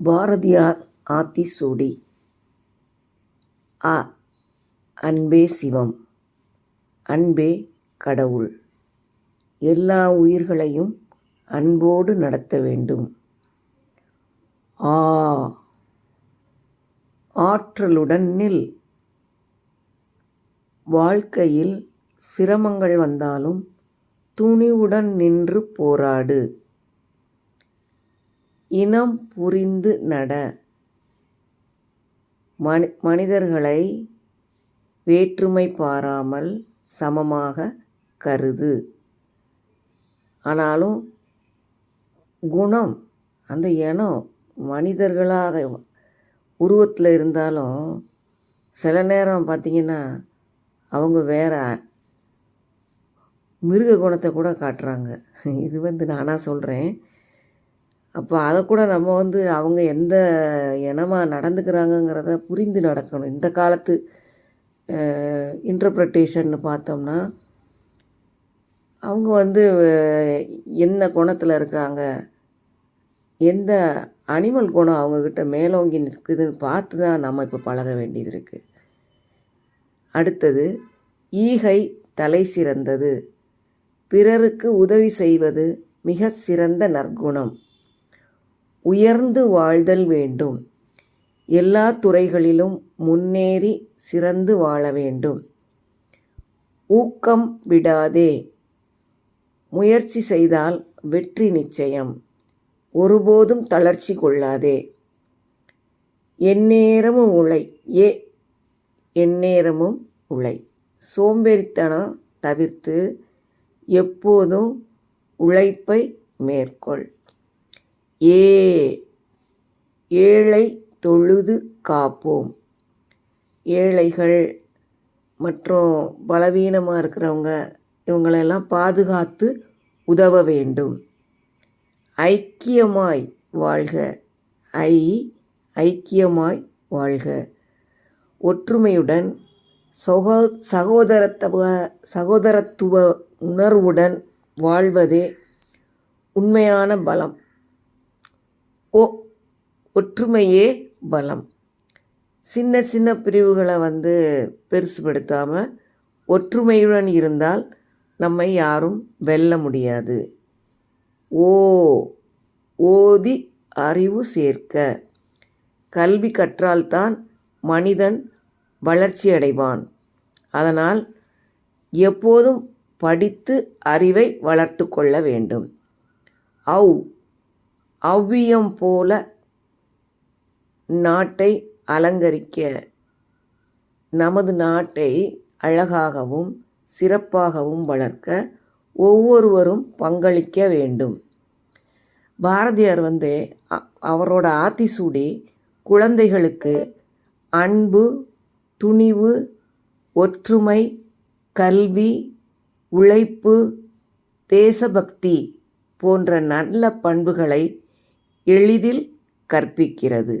பாரதியார் ஆத்திசூடி அ. அன்பே சிவம். அன்பே கடவுள். எல்லா உயிர்களையும் அன்போடு நடத்த வேண்டும். ஆ. ஆற்றலுடன் நில். வாழ்க்கையில் சிரமங்கள் வந்தாலும் துணிவுடன் நின்று போராடு. இனம் புரிந்து நட. மனி மனிதர்களை வேற்றுமை பாராமல் சமமாக கருது. ஆனாலும் குணம் அந்த இனம் மனிதர்களாக உருவத்தில் இருந்தாலும் சில நேரம் பார்த்திங்கன்னா அவங்க வேறு மிருக குணத்தை கூட காட்டுறாங்க. இது வந்து நானாக சொல்கிறேன் அப்போ அதை கூட நம்ம வந்து அவங்க எந்த இனமாக நடந்துக்கிறாங்கங்கிறத புரிந்து நடக்கணும். இந்த காலத்து இன்டர்ப்ரட்டேஷன்னு பார்த்தோம்னா அவங்க வந்து என்ன குணத்தில் இருக்காங்க எந்த அனிமல் குணம் அவங்கக்கிட்ட மேலோங்கி நிற்குதுன்னு பார்த்து தான் நம்ம இப்போ பழக வேண்டியது இருக்குது அடுத்தது ஈகை தலை சிறந்தது. பிறருக்கு உதவி செய்வது மிக சிறந்த நற்குணம். உயர்ந்து வாழ்தல் வேண்டும். எல்லா துறைகளிலும் முன்னேறி சிறந்து வாழ வேண்டும். ஊக்கம் விடாதே. முயற்சி செய்தால் வெற்றி நிச்சயம். ஒருபோதும் தளர்ச்சி கொள்ளாதே. எந்நேரமும் உழை. ஏ. எந்நேரமும் உழை. சோம்பேறித்தனம் தவிர்த்து எப்போதும் உழைப்பை மேற்கொள். ஏ. ஏழை தொழுது காப்போம். ஏழைகள் மற்றும் பலவீனமாக இருக்கிறவங்க இவங்களெல்லாம் பாதுகாத்து உதவ வேண்டும். ஐக்கியமாய் வாழ்க. ஐ ஐக்கியமாய் வாழ்க. ஒற்றுமையுடன் சகோ சகோதரத்துவ சகோதரத்துவ உணர்வுடன் வாழ்வதே உண்மையான பலம். ஓ ஒற்றுமையே பலம். சின்ன சின்ன பிரிவுகளை வந்து பெருசுபடுத்தாமல் ஒற்றுமையுடன் இருந்தால் நம்மை யாரும் வெல்ல முடியாது. ஓ ஓதி அறிவு சேர்க்க. கல்வி கற்றால்தான் மனிதன் வளர்ச்சி அடைவான். அதனால் எப்போதும் படித்து அறிவை வளர்த்து கொள்ள வேண்டும். அவ் அவ்வியம் போல நாட்டை அலங்கரிக்க நமது நாட்டை அழகாகவும் சிறப்பாகவும் வளர்க்க ஒவ்வொருவரும் பங்களிக்க வேண்டும். பாரதியார் வந்து அவரோட ஆத்திசூடி குழந்தைகளுக்கு அன்பு துணிவு ஒற்றுமை கல்வி உழைப்பு தேசபக்தி போன்ற நல்ல பண்புகளை எளிதில் கற்பிக்கிறது.